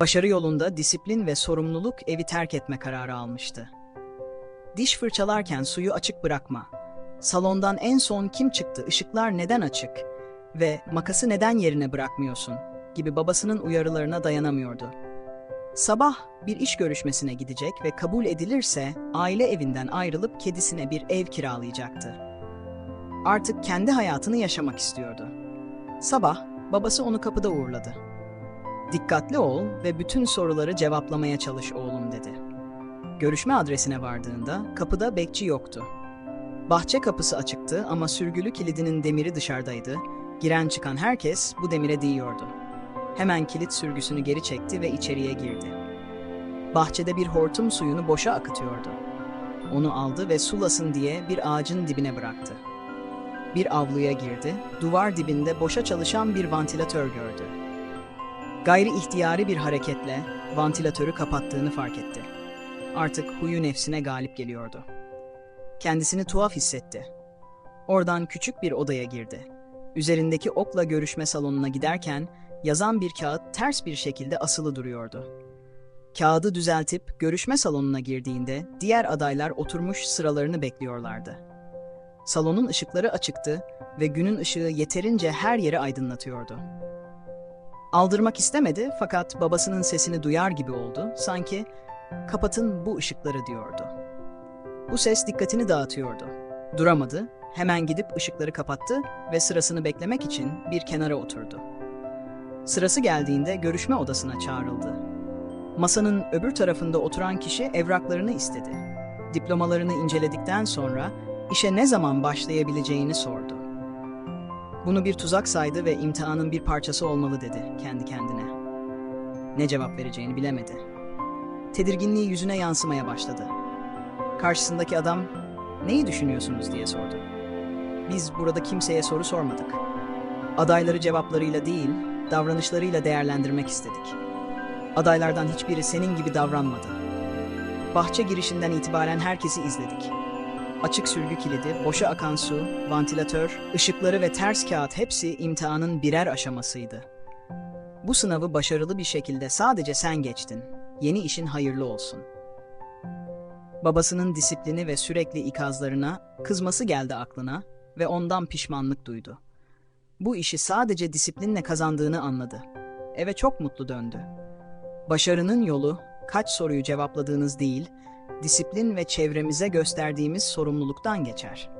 Başarı yolunda disiplin ve sorumluluk evi terk etme kararı almıştı. Diş fırçalarken suyu açık bırakma. Salondan en son kim çıktı, ışıklar neden açık ve makası neden yerine bırakmıyorsun gibi babasının uyarılarına dayanamıyordu. Sabah bir iş görüşmesine gidecek ve kabul edilirse aile evinden ayrılıp kedisine bir ev kiralayacaktı. Artık kendi hayatını yaşamak istiyordu. Sabah babası onu kapıda uğurladı. Dikkatli ol ve bütün soruları cevaplamaya çalış oğlum dedi. Görüşme adresine vardığında kapıda bekçi yoktu. Bahçe kapısı açıktı ama sürgülü kilidinin demiri dışarıdaydı. Giren çıkan herkes bu demire değiyordu. Hemen kilit sürgüsünü geri çekti ve içeriye girdi. Bahçede bir hortum suyunu boşa akıtıyordu. Onu aldı ve sulasın diye bir ağacın dibine bıraktı. Bir avluya girdi, duvar dibinde boşa çalışan bir vantilatör gördü. Gayri ihtiyari bir hareketle vantilatörü kapattığını fark etti. Artık huyu nefsine galip geliyordu. Kendisini tuhaf hissetti. Oradan küçük bir odaya girdi. Üzerindeki okla görüşme salonuna giderken yazan bir kağıt ters bir şekilde asılı duruyordu. Kağıdı düzeltip görüşme salonuna girdiğinde diğer adaylar oturmuş sıralarını bekliyorlardı. Salonun ışıkları açıktı ve günün ışığı yeterince her yeri aydınlatıyordu. Aldırmak istemedi fakat babasının sesini duyar gibi oldu. Sanki kapatın bu ışıkları diyordu. Bu ses dikkatini dağıtıyordu. Duramadı, hemen gidip ışıkları kapattı ve sırasını beklemek için bir kenara oturdu. Sırası geldiğinde görüşme odasına çağrıldı. Masanın öbür tarafında oturan kişi evraklarını istedi. Diplomalarını inceledikten sonra işe ne zaman başlayabileceğini sordu. Bunu bir tuzak saydı ve imtihanın bir parçası olmalı dedi kendi kendine. Ne cevap vereceğini bilemedi. Tedirginliği yüzüne yansımaya başladı. Karşısındaki adam, neyi düşünüyorsunuz diye sordu. Biz burada kimseye soru sormadık. Adayları cevaplarıyla değil, davranışlarıyla değerlendirmek istedik. Adaylardan hiçbiri senin gibi davranmadı. Bahçe girişinden itibaren herkesi izledik. Açık sürgü kilidi, boşa akan su, vantilatör, ışıkları ve ters kağıt hepsi imtihanın birer aşamasıydı. Bu sınavı başarılı bir şekilde sadece sen geçtin. Yeni işin hayırlı olsun. Babasının disiplini ve sürekli ikazlarına kızması geldi aklına ve ondan pişmanlık duydu. Bu işi sadece disiplinle kazandığını anladı. Eve çok mutlu döndü. Başarının yolu kaç soruyu cevapladığınız değil, disiplin ve çevremize gösterdiğimiz sorumluluktan geçer.